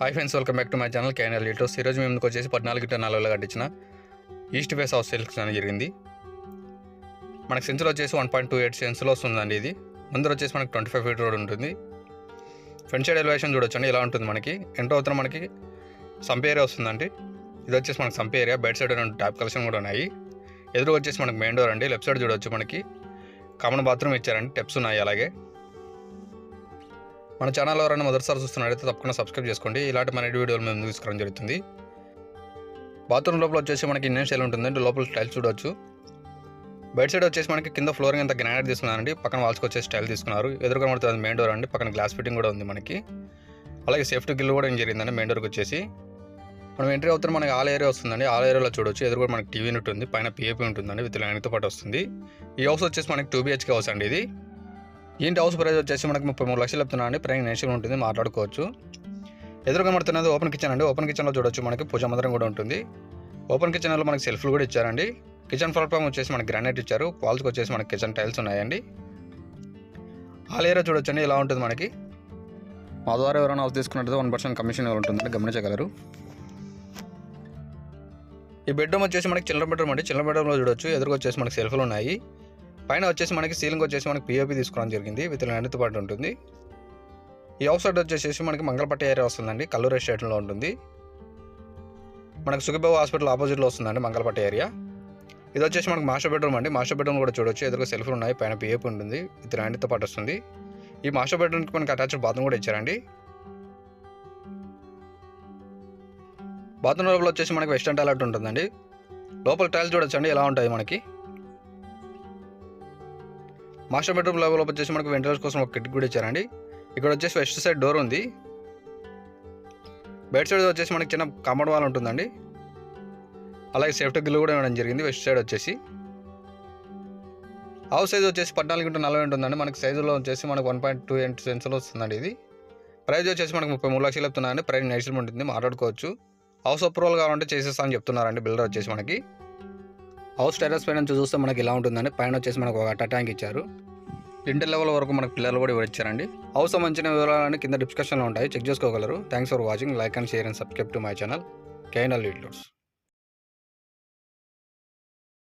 Hi friends welcome back to my channel KNL liters ఈరోజు మేము వచ్చేసి పద్నాలుగు ఇంటర్ నాలుగు కట్టించిన ఈస్ట్ ఫేస్ హౌస్ సెల్స్ అని జరిగింది. మనకి సెన్సులో వచ్చేసి వన్ పాయింట్ టూ ఎయిట్ సెన్స్లో వస్తుందండి ఇది. ముందర వచ్చేసి మనకి ట్వంటీ ఫైవ్ ఫీట్ రోడ్ ఉంటుంది. ఫ్రంట్ సైడ్ ఎలివేషన్ చూడొచ్చండి ఇలా ఉంటుంది మనకి. ఎంటర్ అవుతున్న మనకి సంప్ ఏరియా వస్తుందండి. ఇది వచ్చేసి మనకి సంపే ఏరియా బెడ్ సైడ్ రెండు ట్యాప్ కలెక్షన్ కూడా ఉన్నాయి. ఎదురు వచ్చేసి మనకి మెయిన్ డోర్ అండి లెఫ్ట్ సైడ్ చూడొచ్చు మనకి. కామన్ బాత్రూమ్ ఇచ్చారండి టెప్స్ ఉన్నాయి అలాగే. మన ఛానల్ ఎవరైనా మొదటిసారి చూస్తున్నట్టయితే తప్పకుండా సబ్స్క్రైబ్ చేసుకోండి. ఇలాంటి మన వీడియోలు మేము తీసుకురావడం జరుగుతుంది. బాత్రూమ్ లోపల వచ్చేసి మనకి ఇండియన్ స్టైల్ ఉంటుంది. లోపల స్టైల్ చూడవచ్చు బయట సైడ్ వచ్చేసి మనకి కింద ఫ్లోరింగ్ అంతా గ్రానైట్ తీసుకున్నారండి. పక్కన వాల్స్కి వచ్చేసి స్టైల్ తీసుకున్నారు. ఎదురుగా పడుతుంది మెయిన్ డోర్ అండి. పక్కన గ్లాస్ ఫిట్టింగ్ కూడా ఉంది మనకి. అలాగే సేఫ్టీ గిల్ కూడా ఏం జరిగిందండి మెయిన్ డోర్కి వచ్చేసి మనం ఎంట్రీ అవుతున్న మనకి ఆల్ ఏరియా వస్తుందండి. ఆల్ ఏరియాలో చూడొచ్చు. ఎదురు కూడా మనకి టీవీ ఉంటుంది. పైన పిఏపీ ఉంటుందండి. విత్ లైన్తో పాటు వస్తుంది. ఈ హౌస్ వచ్చేసి మనకి టూ బిహెచ్కే హౌస్ అండి ఇది. ఏంటి హౌస్ ప్రైస్ వచ్చేసి మనకి ముప్పై మూడు లక్షలు చెప్తున్నా అండి. ప్రైస్ నేషన్ ఉంటుంది మాట్లాడుకోవచ్చు. ఎదురుగా కనబడుతున్నది ఓపెన్ కిచెన్ అండి. ఓపెన్ కిచెన్లో చూడొచ్చు మనకి పూజ మందిరం కూడా ఉంటుంది. ఓపెన్ కిచెన్లో మనకి సెల్ఫ్లు కూడా ఇచ్చారండి. కిచెన్ ప్లాట్ఫామ్ వచ్చేసి మనకి గ్రానైట్ ఇచ్చారు. వాల్స్కి వచ్చేసి మనకి కిచెన్ టైల్స్ ఉన్నాయండి. ఆల్ ఏరియా చూడొచ్చండి. ఇలా ఉంటుంది మనకి? మా ద్వారా ఎవరైనా హౌస్ తీసుకున్నట్టు వన్ పర్సెంట్ కమిషన్ ఉంటుందని గమనించగలరు. ఈ బెడ్రూమ్ వచ్చేసి మనకి చిల్లర బెడ్రూమ్ అండి. చిల్లర బెడ్రూమ్లో చూడొచ్చు. ఎదురుకొచ్చేసి వచ్చేసి మనకి సెల్ఫ్లు ఉన్నాయి. పైన వచ్చేసి మనకి సీలింగ్ వచ్చేసి మనకి పిఓపి తీసుకోవడం జరిగింది విత్ ల్యాండ్తో పాటు ఉంటుంది. ఈ హౌస్ సైడ్ వచ్చేసి మనకి మంగళపట్టి ఏరియా వస్తుందండి. కల్లూరు స్టేషన్లో ఉంటుంది. మనకు సుఖబాబు హాస్పిటల్ ఆపోజిట్లో వస్తుందండి మంగళపట్టి ఏరియా. ఇది వచ్చేసి మనకి మాస్టర్ బెడ్రూమ్ అండి. మాస్టర్ బెడ్రూమ్ కూడా చూడొచ్చు. ఎదురుగా సెల్ఫ్లు ఉన్నాయి. పైన పిఏపి ఉంటుంది. విత్ ల్యాండ్తో పాటు వస్తుంది. ఈ మాస్టర్ బెడ్రూమ్కి మనకి అటాచ్డ్ బాత్రూమ్ కూడా ఇచ్చారండి. బాత్రూమ్ లోపల వచ్చేసి మనకి వెస్టర్న్ టాయిలెట్ ఉంటుందండి. లోపల టైల్స్ చూడొచ్చండి. ఎలా ఉంటాయి మనకి? మాస్టర్ బెడ్రూమ్ లెవెల్ వచ్చేసి మనకి వెంటిలేషన్ కోసం ఒక కిట్ కూడా ఇచ్చారండి. ఇక్కడ వచ్చేసి వెస్ట్ సైడ్ డోర్ ఉంది. బెడ్ సైడ్ వచ్చేసి మనకి చిన్న కమోడ్ వాల్ ఉంటుందండి. అలాగే సేఫ్టీ గిల్లు కూడా ఇవ్వడం జరిగింది వెస్ట్ సైడ్ వచ్చేసి. హౌస్ సైజ్ వచ్చేసి పద్నాలుగు ఇంటూ నలభై ఉంటుందండి. మనకి సైజులో వచ్చేసి మనకు వన్ పాయింట్ టూ ఎయిట్ సెన్స్లో వస్తుందండి ఇది. ప్రైజ్ వచ్చేసి మనకి ముప్పై మూడు లక్షలు చెప్తున్నారండి. ప్రైజ్ నెగిషన్ ఉంటుంది మాట్లాడుకోవచ్చు. హౌస్ అప్రూవల్ కావాలంటే చేసేస్తామని చెప్తున్నారండి. బిల్డర్ వచ్చేసి మనకి. హౌస్ టెరస్ పైన నుంచి చూస్తే మనకి ఇలా ఉంటుందండి. పైన వచ్చేసి మనకు ఒక అట్ట ట్యాంక్ ఇచ్చారు. ఇంటర్ లెవెల్ వరకు మనకు పిల్లలు కూడా ఇచ్చారండి. హౌస్ సంబంధించిన వివరాలని కింద డిస్క్రిప్షన్లో ఉంటాయి. చెక్ చేసుకోగలరు. Thanks for watching like and share and subscribe to my channel KNL videos